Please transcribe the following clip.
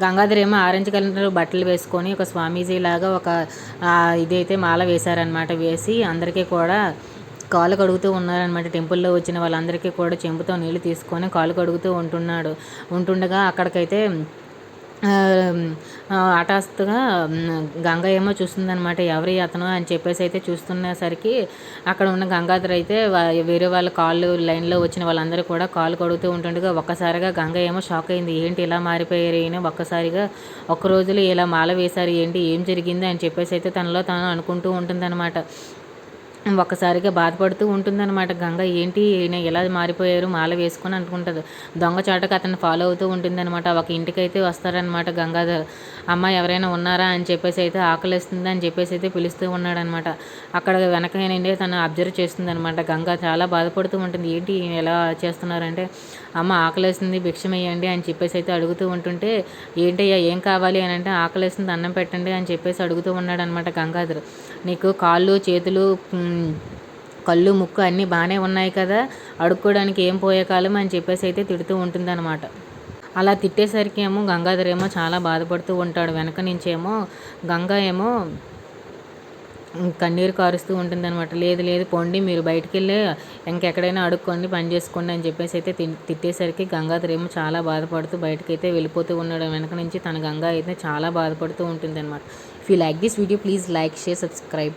గంగాధర్ ఏమో orange colour బట్టలు వేసుకొని ఒక స్వామీజీ లాగా ఒక ఇదైతే మాల వేశారనమాట వేసి అందరికీ కూడా కాలు కడుగుతూ ఉన్నారనమాట టెంపుల్లో వచ్చిన వాళ్ళందరికీ కూడా చెంబుతో నీళ్ళు తీసుకొని కాలు కడుగుతూ ఉంటున్నాడు. ఉంటుండగా అక్కడికైతే హఠాత్తుగా గంగ ఏమో చూస్తుందనమాట ఎవరి అతను అని చెప్పేసి అయితే చూస్తున్నసరికి అక్కడ ఉన్న గంగాధర్ అయితే వేరే వాళ్ళ కాళ్ళు లైన్లో వచ్చిన వాళ్ళందరూ కూడా కాలు కడుగుతూ ఉంటుండగా ఒక్కసారిగా గంగ ఏమో షాక్ అయింది. ఏంటి ఇలా మారిపోయారు ఈయన? ఒక్కసారిగా ఒక్క రోజులో ఇలా మాల వేశారు ఏంటి? ఏం జరిగింది? అని చెప్పేసి అయితే తనలో తాను అనుకుంటూ ఉంటుందన్నమాట. ఒక్కసారిగా బాధపడుతూ ఉంటుందన్నమాట. గంగ ఏంటి? ఈయన ఎలా మారిపోయారు? మాల వేసుకొని అనుకుంటుంది. దొంగచాటకు అతను ఫాలో అవుతూ ఉంటుందన్నమాట. ఒక ఇంటికైతే వస్తారనమాట గంగాధర్. అమ్మ ఎవరైనా ఉన్నారా? అని చెప్పేసి అయితే ఆకలిస్తుంది అని చెప్పేసి అయితే పిలుస్తూ ఉన్నాడనమాట అక్కడ వెనకనండి తను అబ్జర్వ్ చేస్తుందనమాట గంగ చాలా బాధపడుతూ ఉంటుంది. ఏంటి? ఎలా చేస్తున్నారంటే అమ్మ ఆకలేస్తుంది భిక్షమయ్యండి అని చెప్పేసి అయితే అడుగుతూ ఉంటుంటే ఏంటయ్యా ఏం కావాలి? అని అంటే ఆకలేస్తుంది అన్నం పెట్టండి అని చెప్పేసి అడుగుతూ ఉన్నాడనమాట గంగాధర్. నీకు కాళ్ళు చేతులు కళ్ళు ముక్కు అన్నీ బాగానే ఉన్నాయి కదా అడుక్కోవడానికి ఏం పోయే కాలం అని చెప్పేసి అయితే తిడుతూ ఉంటుందన్నమాట. అలా తిట్టేసరికి ఏమో గంగాధర్ ఏమో చాలా బాధపడుతూ ఉంటాడు. వెనక నుంచేమో గంగ ఏమో కన్నీరు కారుస్తూ ఉంటుందన్నమాట. లేదు లేదు పోండి మీరు బయటికి వెళ్ళి ఇంకెక్కడైనా అడుక్కోండి పని చేసుకోండి అని చెప్పేసి అయితే తిట్టేసరికి గంగాధర్ ఏమో చాలా బాధపడుతూ బయటకైతే వెళ్ళిపోతూ ఉన్నాడు. వెనక నుంచి తన గంగా అయితే చాలా బాధపడుతూ ఉంటుంది అనమాట if you like this video please like share subscribe